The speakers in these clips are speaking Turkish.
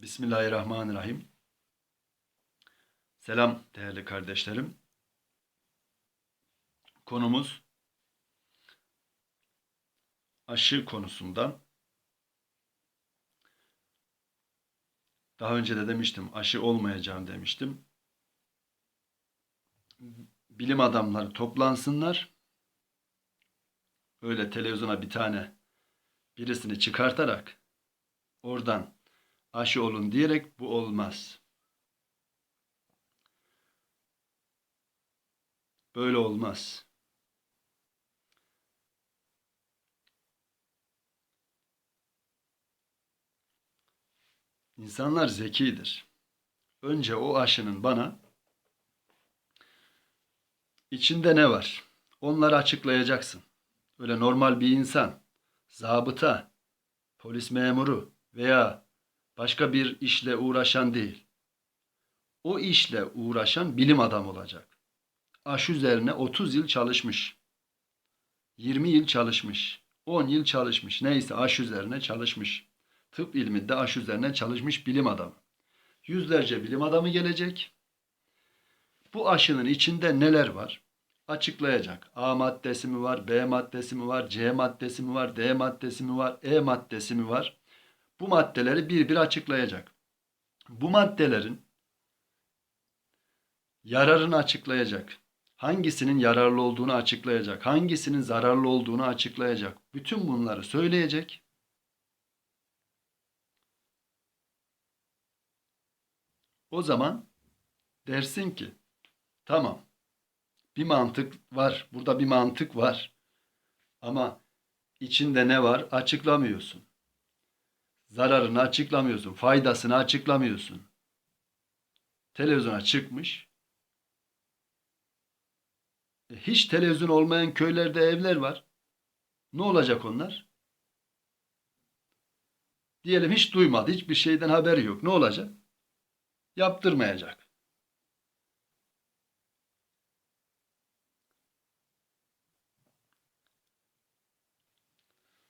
Bismillahirrahmanirrahim. Selam değerli kardeşlerim. Konumuz aşı konusundan. Daha önce de demiştim aşı olmayacağım demiştim. Bilim adamları toplansınlar. Öyle televizyona bir tane birisini çıkartarak oradan aşı olun diyerek bu olmaz. Böyle olmaz. İnsanlar zekidir. Önce o aşının bana içinde ne var? Onları açıklayacaksın. Öyle normal bir insan, zabıta, polis memuru veya başka bir işle uğraşan değil. O işle uğraşan bilim adamı olacak. Aşı üzerine 30 yıl çalışmış. 20 yıl çalışmış. 10 yıl çalışmış. Neyse aşı üzerine çalışmış. Tıp ilminde aşı üzerine çalışmış bilim adamı. Yüzlerce bilim adamı gelecek. Bu aşının içinde neler var? Açıklayacak. A maddesi mi var, B maddesi mi var, C maddesi mi var, D maddesi mi var, E maddesi mi var? Bu maddeleri bir bir açıklayacak. Bu maddelerin yararını açıklayacak. Hangisinin yararlı olduğunu açıklayacak. Hangisinin zararlı olduğunu açıklayacak. Bütün bunları söyleyecek. O zaman dersin ki tamam bir mantık var. Burada bir mantık var. Ama içinde ne var açıklamıyorsun. Zararını açıklamıyorsun. Faydasını açıklamıyorsun. Televizyona çıkmış. E, Hiç televizyon olmayan köylerde evler var. Ne olacak onlar? Diyelim hiç duymadı, hiçbir şeyden haberi yok. Ne olacak? Yaptırmayacak.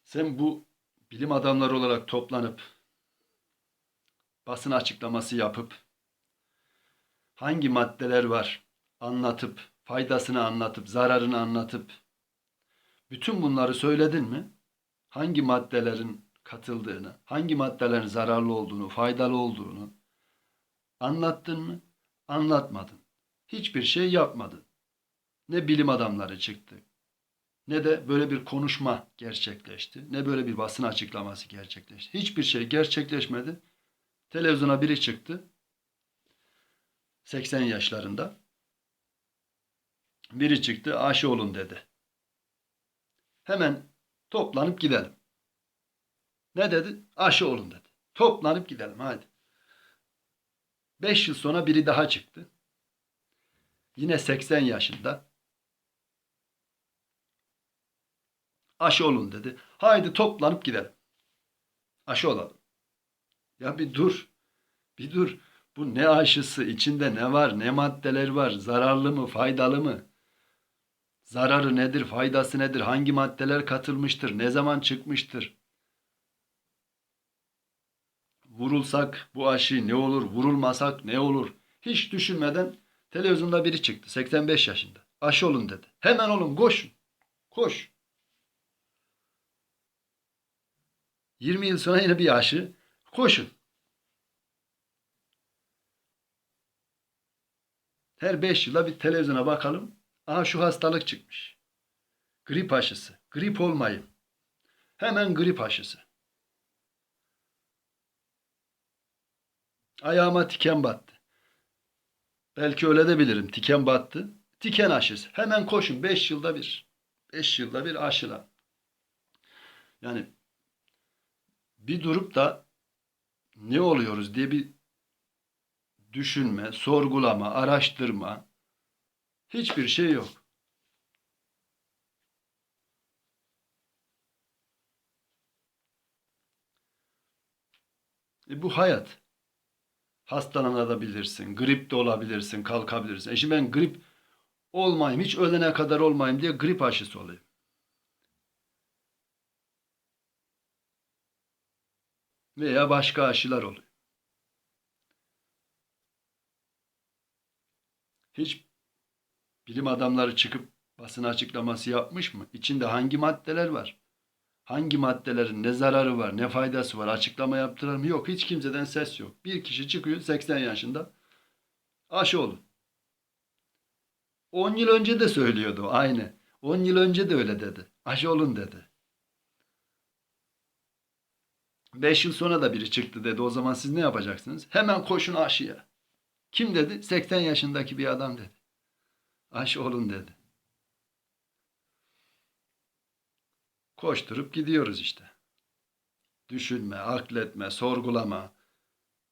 Sen bu bilim adamları olarak toplanıp basın açıklaması yapıp hangi maddeler var anlatıp faydasını anlatıp zararını anlatıp bütün bunları söyledin mi? Hangi maddelerin katıldığını, hangi maddelerin zararlı olduğunu, faydalı olduğunu anlattın mı? Anlatmadın. Hiçbir şey yapmadın. Ne bilim adamları çıktı, ne de böyle bir konuşma gerçekleşti. Ne böyle bir basın açıklaması gerçekleşti. Hiçbir şey gerçekleşmedi. Televizyona biri çıktı. 80 yaşlarında. Biri çıktı aşı olun dedi. Hemen toplanıp gidelim. Ne dedi? Aşı olun dedi. Toplanıp gidelim hadi. 5 yıl sonra biri daha çıktı. Yine 80 yaşında. Aşı olun dedi. Haydi toplanıp gidelim. Aşı olalım. Ya bir dur. Bir dur. Bu ne aşısı? İçinde ne var? Ne maddeler var? Zararlı mı? Faydalı mı? Zararı nedir? Faydası nedir? Hangi maddeler katılmıştır? Ne zaman çıkmıştır? Vurulsak bu aşı ne olur? Vurulmasak ne olur? Hiç düşünmeden televizyonda biri çıktı. 85 yaşında. Aşı olun dedi. Hemen olun koşun. Koş. 20 yıl sonra yine bir aşı. Koşun. Her 5 yılda bir televizyona bakalım. Aha şu hastalık çıkmış. Grip aşısı. Grip olmayın. Hemen grip aşısı. Ayağıma tiken battı. Belki öyle de bilirim. Tiken battı. Tiken aşısı. Hemen koşun. 5 yılda bir. 5 yılda bir aşıla. Yani bir durup da ne oluyoruz diye bir düşünme, sorgulama, araştırma hiçbir şey yok. E bu hayat. Hastalanabilirsin, grip de olabilirsin, kalkabilirsin. E şimdi ben grip olmayayım, hiç ölene kadar olmayayım diye grip aşısı olayım. veya başka aşılar oluyor. Hiç bilim adamları çıkıp basın açıklaması yapmış mı? İçinde hangi maddeler var? Hangi maddelerin ne zararı var, ne faydası var? Açıklama yaptılar mı? Yok, hiç kimseden ses yok. Bir kişi çıkıyor 80 yaşında. Aşı olun. 10 yıl önce de söylüyordu aynı. 10 yıl önce de öyle dedi. Aşı olun dedi. 5 yıl sonra da biri çıktı dedi. O zaman siz ne yapacaksınız? Hemen koşun aşıya. Kim dedi? 80 yaşındaki bir adam dedi. Aşı olun dedi. Koşturup gidiyoruz işte. Düşünme, akletme, sorgulama.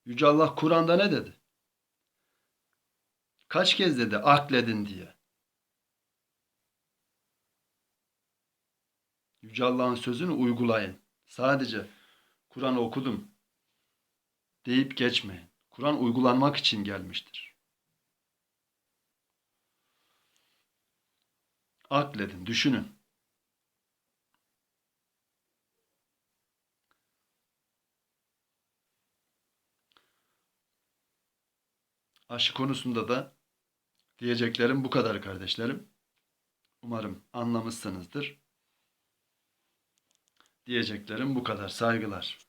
Yüce Allah Kur'an'da ne dedi? Kaç kez dedi akledin diye. Yüce Allah'ın sözünü uygulayın. Sadece Kur'an'ı okudum deyip geçmeyin. Kur'an uygulanmak için gelmiştir. Akledin, düşünün. Aşı konusunda da diyeceklerim bu kadar kardeşlerim. Umarım anlamışsınızdır. Diyeceklerim bu kadar. Saygılar.